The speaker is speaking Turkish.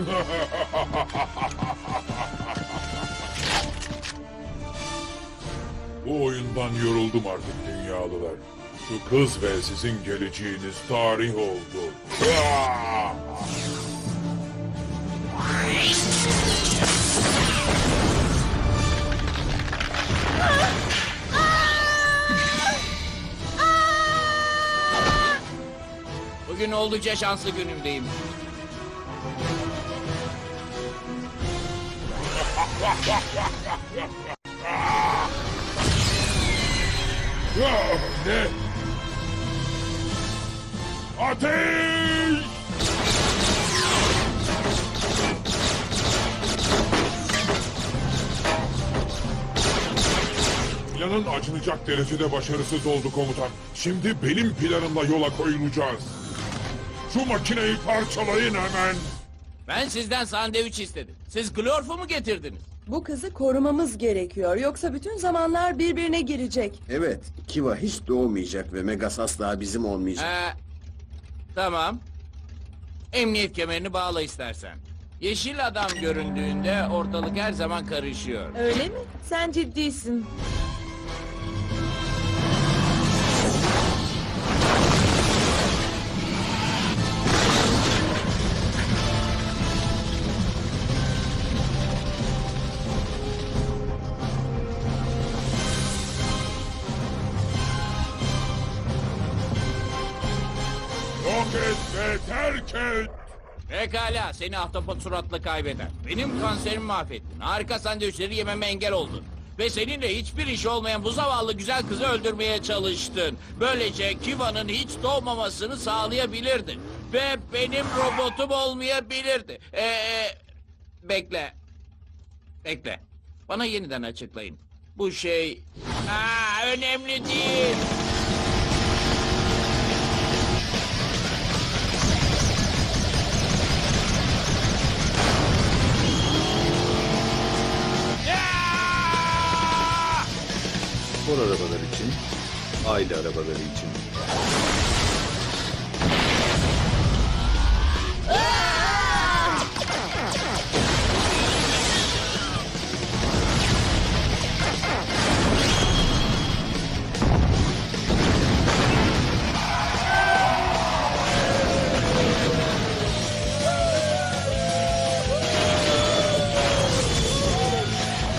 Bu oyundan yoruldum artık dünyalılar. Şu kız ve sizin geleceğiniz tarih oldu. Bugün oldukça şanslı günümdeyim. Ateş! Planın acınacak derecede başarısız oldu komutan. Şimdi benim planımla yola koyulacağız. Şu makineyi parçalayın hemen. Ben sizden sandviç istedim. Siz Glorf'u mu getirdiniz? Bu kızı korumamız gerekiyor. Yoksa bütün zamanlar birbirine girecek. Evet, Kiva hiç doğmayacak ve Megas asla bizim olmayacak. Ee, tamam. Emniyet kemerini bağla istersen. Yeşil adam göründüğünde ortalık her zaman karışıyor. Öyle mi? Sen ciddisin. Et ve terk et. Pekala seni ahtapot suratlı kaybeden. Benim kanserimi mahvettin. Harika sandviçleri yememe engel oldun. Ve seninle hiçbir iş olmayan bu zavallı güzel kızı öldürmeye çalıştın. Böylece Kiva'nın hiç doğmamasını sağlayabilirdin. Ve benim robotum olmayabilirdi. Ee, bekle. Bekle. Bana yeniden açıklayın. Bu şey... Aa, önemli değil. Spor arabalar için, aile arabaları için.